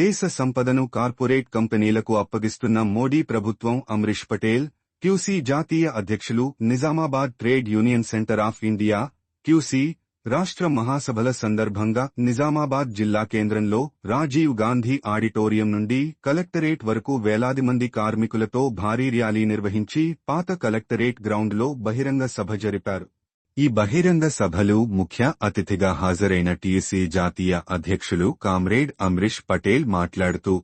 దేశ సంపదను కార్పొరేట్ కంపెనీలకు అప్పగిస్తున్న మోడీ ప్రభుత్వం అమ్రిష్ పటేల్ క్యూసీ జాతీయ అధ్యక్షులు Nizamabad trade union centre of India QC రాష్ట్ర మహాసభల సందర్భంగా నిజామాబాద్ జిల్లా కేంద్రంలో రాజీవ్ గాంధీ ఆడిటోరియం నుండి కలెక్టరేట్ వరకు వేలాది మంది కార్మికులతో భారీ ర్యాలీ నిర్వహించి పాత కలెక్టరేట్ గ్రౌండ్లో బహిరంగ సభ జరిపారు. ఈ బహిరంగ సభలు ముఖ్య అతిథిగా హాజరైన టీఎస్సీ జాతీయ అధ్యక్షులు కామ్రేడ్ అమ్రిష్ పటేల్ మాట్లాడుతూ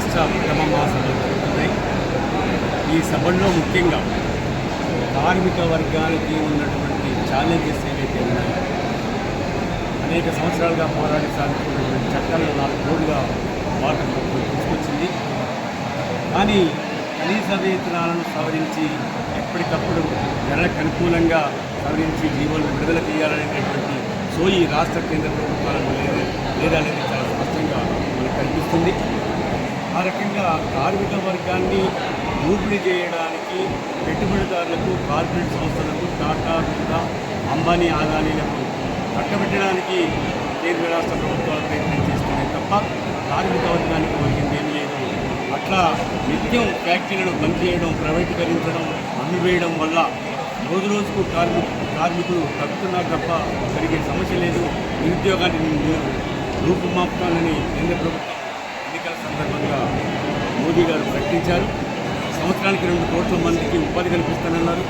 రాష్ట్ర అక్రమ మహాసభలు జరుగుతున్నాయి ఈ సభల్లో ముఖ్యంగా కార్మిక వర్గానికి ఉన్నటువంటి ఛాలెంజెస్ ఏవైతే ఉన్నాయో అనేక సంవత్సరాలుగా పోరాడి సాగుతున్నటువంటి చట్టాలను నాలుగు కోడుగా భారత ప్రభుత్వం తీసుకొచ్చింది. కానీ కనీస వేతనాలను సవరించి ఎప్పటికప్పుడు ధరలకు అనుకూలంగా సవరించి జీవోలను విడుదల చేయాలనేటటువంటి సోయి రాష్ట్ర కేంద్ర ప్రభుత్వాలను లేదా లేదా అనేది చాలా స్పష్టంగా మనకు కనిపిస్తుంది. ఆ రకంగా కార్మిక వర్గాన్ని ఊపిడి చేయడానికి పెట్టుబడిదారులకు కార్పొరేట్ సంస్థలకు టాటా బిర్లా అంబానీ ఆదానీలకు కట్టబెట్టడానికి కేంద్ర రాష్ట్ర ప్రభుత్వాలు ప్రయత్నం చేస్తున్నాయి తప్ప కార్మిక వర్గానికి ఒరిగింది ఏం లేదు. అట్లా నిత్యం ఫ్యాక్టరీలను బంద్ చేయడం ప్రైవేటీకరించడం అమ్మివేయడం వల్ల రోజు రోజుకు కార్మి కార్మికులు తగ్గుతున్నారు తప్ప పెరిగే సమస్య లేదు. నిరుద్యోగాన్ని రూపుమాపుతానని కేంద్ర ప్రభుత్వం సందర్భంగా మోదీ గారు ప్రకటించారు. సంవత్సరానికి రెండు కోట్ల మందికి ఉపాధి కల్పిస్తానన్నారు.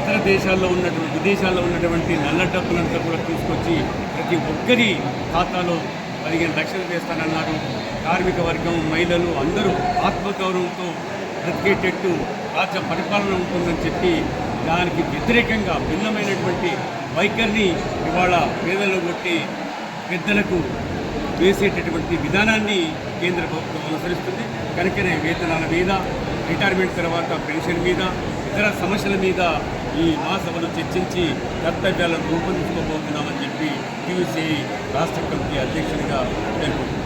ఇతర దేశాల్లో ఉన్నటువంటి విదేశాల్లో ఉన్నటువంటి నల్ల డబ్బులంతా కూడా తీసుకొచ్చి ప్రతి ఒక్కరి ఖాతాలో పదిహేను లక్షలు వేస్తానన్నారు. కార్మిక వర్గం మహిళలు అందరూ ఆత్మగౌరవంతో బ్రతికేటట్టు రాజ్య పరిపాలన ఉంటుందని చెప్పి దానికి వ్యతిరేకంగా భిన్నమైనటువంటి వైఖరిని ఇవాళ పేదలు కొట్టి పెద్దలకు వేసేటటువంటి విధానాన్ని కేంద్ర ప్రభుత్వం అనుసరిస్తుంది. కనుకనే వేతనాల మీద రిటైర్మెంట్ తర్వాత పెన్షన్ మీద ఇతర సమస్యల మీద ఈ మహాసభను చర్చించి కర్తవ్యాలను రూపొందించుకోబోతున్నామని చెప్పి టీవీసీ రాష్ట్ర కమిటీ అధ్యక్షుడిగా పేర్కొంటున్నారు.